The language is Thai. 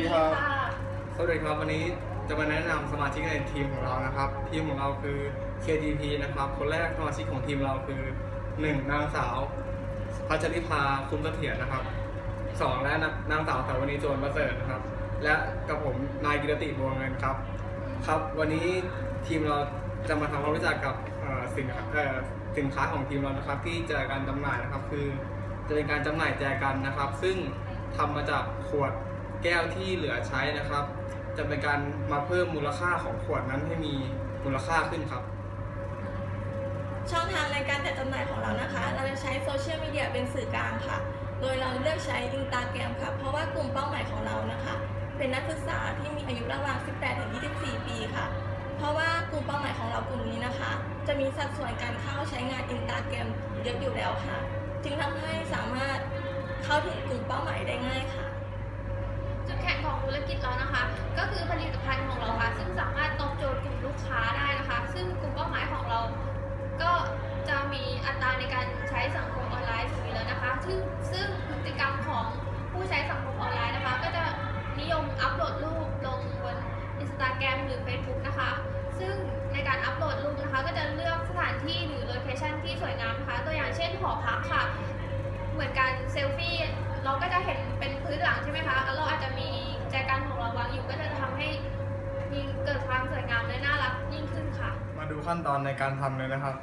ดีครับ สวัสดีครับ วันนี้จะมาแนะนำสมาชิกในทีมของเรานะครับ ทีมของเราคือ KTP นะครับ คนแรกสมาชิกของทีมเราคือ 1. นางสาวพัชริภาคุ้มเสถียรนะครับ 2. และนางสาวสาวนีโจรประเสริฐนะครับ และกับผมนายกิรติบัวเงินครับ ครับ วันนี้ทีมเราจะมาทำความรู้จักกับสินค้าสินค้าของทีมเรานะครับ ที่จะการจำหน่ายนะครับคือจะเป็นการจำหน่ายแจกันนะครับ ซึ่งทำมาจากขวด แก้วที่เหลือใช้นะครับ จะเป็นการมาเพิ่มมูลค่าของขวดนั้นให้มีมูลค่าขึ้นครับ ช่องทางในการจัดจำหน่ายของเรานะคะ เราจะใช้โซเชียลมีเดียเป็นสื่อกลางค่ะ โดยเราเลือกใช้อินตาแกรมค่ะ เพราะว่ากลุ่มเป้าหมายของเรานะคะ เป็นนักศึกษาที่มีอายุระหว่าง 18 ถึง 24 ปีค่ะ เพราะว่ากลุ่มเป้าหมายของเรากลุ่มนี้นะคะ จะมีสัดส่วนการเข้าใช้งานอินตาแกรมเยอะอยู่แล้วค่ะ จึงทำให้สามารถเข้าถึงกลุ่มเป้าหมายได้ง่ายค่ะ จุดแข็งของธุรกิจเรานะคะ ก็คือผลิตภัณฑ์ของเราค่ะ ซึ่งสามารถตอบโจทย์กลุ่มลูกค้าได้นะคะ ซึ่งกลุ่มเป้าหมายของเรา ก็จะมีอัตราในการใช้สังคมออนไลน์สูงอยู่แล้วนะคะ ซึ่งซึ่งพฤติกรรมของผู้ใช้สังคมออนไลน์นะคะ ก็จะนิยมอัปโหลดรูปลงบนอินสตาแกรมหรือ Facebook นะคะ ซึ่งในการอัปโหลดรูปนะคะ ก็จะเลือกสถานที่หรือโลเคชั่นที่สวยงามนะคะ ตัวอย่างเช่นหอพักค่ะ เหมือนการเซลฟี่ เราก็จะเห็นเป็นพื้นหลังใช่ไหมคะเราอา จจะมีแจกันของเราวางอยู่ก็จะทำให้มีเกิดความสวยงามและน่ารักยิ่งขึ้นค่ะ มาดูขั้นตอนในการทำเลยนะครับ